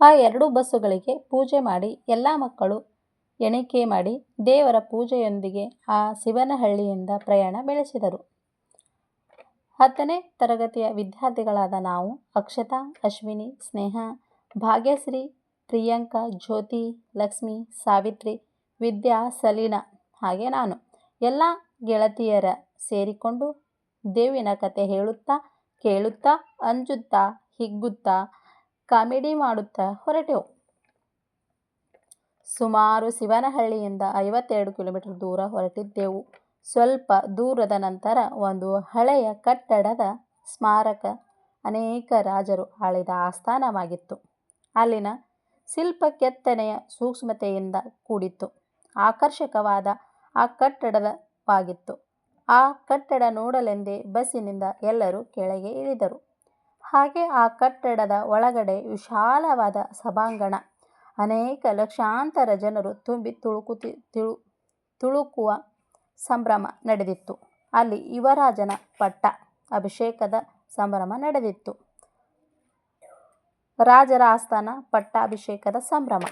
ಆ ಎರಡೂ ಬಸ್ಸುಗಳಿಗೆ ಪೂಜೆ ಮಾಡಿ ಎಲ್ಲ ಮಕ್ಕಳು ಎಣಿಕೆ ಮಾಡಿ ದೇವರ ಪೂಜೆಯೊಂದಿಗೆ ಆ ಶಿವನಹಳ್ಳಿಯಿಂದ ಪ್ರಯಾಣ ಬೆಳೆಸಿದರು. ಹತ್ತನೇ ತರಗತಿಯ ವಿದ್ಯಾರ್ಥಿಗಳಾದ ನಾವು ಅಕ್ಷತಾ, ಅಶ್ವಿನಿ, ಸ್ನೇಹ ಭಾಗ್ಯಶ್ರೀ, ಪ್ರಿಯಾಂಕಾ, ಜ್ಯೋತಿ, ಲಕ್ಷ್ಮಿ, ಸಾವಿತ್ರಿ, ವಿದ್ಯಾ, ಸಲೀನಾ ಹಾಗೆ ನಾನು ಎಲ್ಲ ಗೆಳತಿಯರ ಸೇರಿಕೊಂಡು ದೇವಿನ ಕಥೆ ಹೇಳುತ್ತಾ, ಕೇಳುತ್ತಾ, ಅಂಜುತ್ತಾ, ಹಿಗ್ಗುತ್ತಾ, ಕಾಮಿಡಿ ಮಾಡುತ್ತಾ ಹೊರಟೆವು. ಸುಮಾರು ಶಿವನಹಳ್ಳಿಯಿಂದ ಐವತ್ತೆರಡು ಕಿಲೋಮೀಟರ್ ದೂರ ಹೊರಟಿದ್ದೆವು. ಸ್ವಲ್ಪ ದೂರದ ನಂತರ ಒಂದು ಹಳೆಯ ಕಟ್ಟಡದ ಸ್ಮಾರಕ ಅನೇಕ ರಾಜರು ಆಳಿದ ಆಸ್ಥಾನವಾಗಿತ್ತು. ಅಲ್ಲಿನ ಶಿಲ್ಪ ಕೆತ್ತನೆಯ ಸೂಕ್ಷ್ಮತೆಯಿಂದ ಕೂಡಿತ್ತು. ಆಕರ್ಷಕವಾದ ಆ ಕಟ್ಟಡವಾಗಿತ್ತು. ಆ ಕಟ್ಟಡ ನೋಡಲೆಂದೇ ಬಸ್ಸಿನಿಂದ ಎಲ್ಲರೂ ಕೆಳಗೆ ಇಳಿದರು. ಹಾಗೆ ಆ ಕಟ್ಟಡದ ಒಳಗಡೆ ವಿಶಾಲವಾದ ಸಭಾಂಗಣ. ಅನೇಕ ಲಕ್ಷಾಂತರ ಜನರು ತುಂಬಿ ತುಳುಕುವ ಸಂಭ್ರಮ ನಡೆದಿತ್ತು. ಅಲ್ಲಿ ಯುವರಾಜನ ಪಟ್ಟ ಅಭಿಷೇಕದ ಸಂಭ್ರಮ ನಡೆದಿತ್ತು. ರಾಜರ ಆಸ್ಥಾನ ಪಟ್ಟಾಭಿಷೇಕದ ಸಂಭ್ರಮ.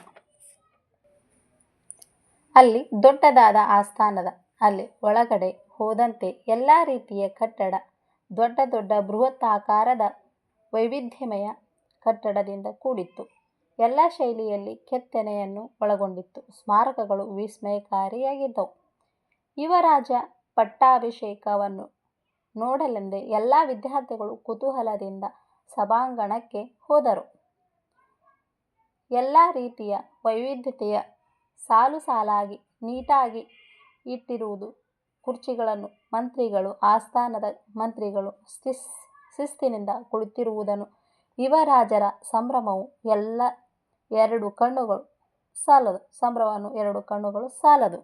ಅಲ್ಲಿ ದೊಡ್ಡದಾದ ಆಸ್ಥಾನದ, ಅಲ್ಲಿ ಒಳಗಡೆ ಹೋದಂತೆ ಎಲ್ಲ ರೀತಿಯ ಕಟ್ಟಡ, ದೊಡ್ಡ ದೊಡ್ಡ ಬೃಹದಾಕಾರದ ವೈವಿಧ್ಯಮಯ ಕಟ್ಟಡದಿಂದ ಕೂಡಿತ್ತು. ಎಲ್ಲ ಶೈಲಿಯಲ್ಲಿ ಕೆತ್ತನೆಯನ್ನು ಒಳಗೊಂಡಿತ್ತು. ಸ್ಮಾರಕಗಳು ವಿಸ್ಮಯಕಾರಿಯಾಗಿದ್ದವು. ಯುವರಾಜ ಪಟ್ಟಾಭಿಷೇಕವನ್ನು ನೋಡಲೆಂದೇ ಎಲ್ಲ ವಿದ್ಯಾರ್ಥಿಗಳು ಕುತೂಹಲದಿಂದ ಸಭಾಂಗಣಕ್ಕೆ ಹೋದರು. ಎಲ್ಲ ರೀತಿಯ ವೈವಿಧ್ಯತೆಯ ಸಾಲು ಸಾಲಾಗಿ ನೀಟಾಗಿ ಇಟ್ಟಿರುವುದು, ಕುರ್ಚಿಗಳನ್ನು ಮಂತ್ರಿಗಳು, ಆಸ್ಥಾನದ ಮಂತ್ರಿಗಳು ಶಿಸ್ತಿನಿಂದ ಕುಳಿತಿರುವುದನ್ನು ಯುವರಾಜರ ಸಂಭ್ರಮವು ಎಲ್ಲ ಎರಡು ಕಣ್ಣುಗಳು ಸಾಲದು ಸಂಭ್ರಮವನ್ನು ಎರಡು ಕಣ್ಣುಗಳು ಸಾಲದು.